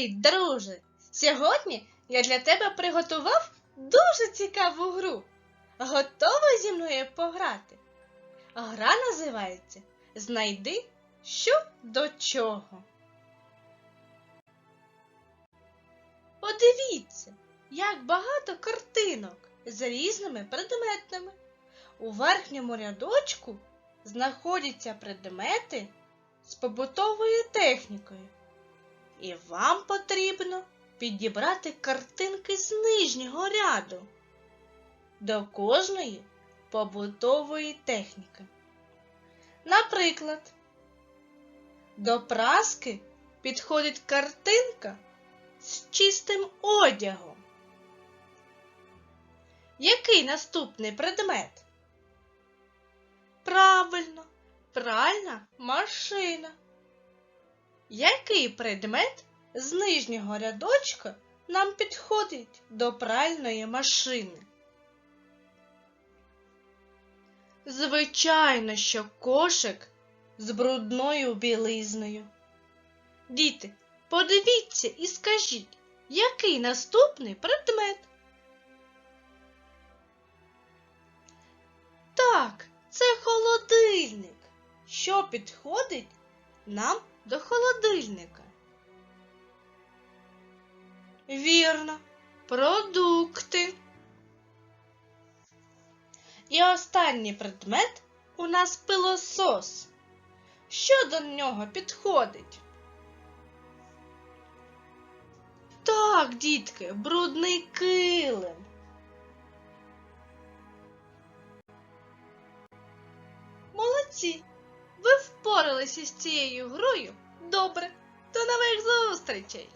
Привіт-привіт, друже! Сьогодні я для тебе приготував дуже цікаву гру. Готова зі мною пограти? Гра називається Знайди, що до чого. Подивіться, як багато картинок з різними предметами. У верхньому рядочку знаходяться предмети з побутовою технікою. І вам потрібно підібрати картинки з нижнього ряду до кожної побутової техніки. Наприклад, до праски підходить картинка з чистим одягом. Який наступний предмет? Правильно, пральна машина. Який предмет з нижнього рядочка нам підходить до пральної машини? Звичайно, що кошик з брудною білизною. Діти, подивіться і скажіть, який наступний предмет? Так, це холодильник, що підходить нам до холодильника. Вірно, продукти. І останній предмет у нас пилосос. Що до нього підходить? Так, дітки, брудний килим. Молодці! Ви впоралися з цією грою добре. До нових зустрічей!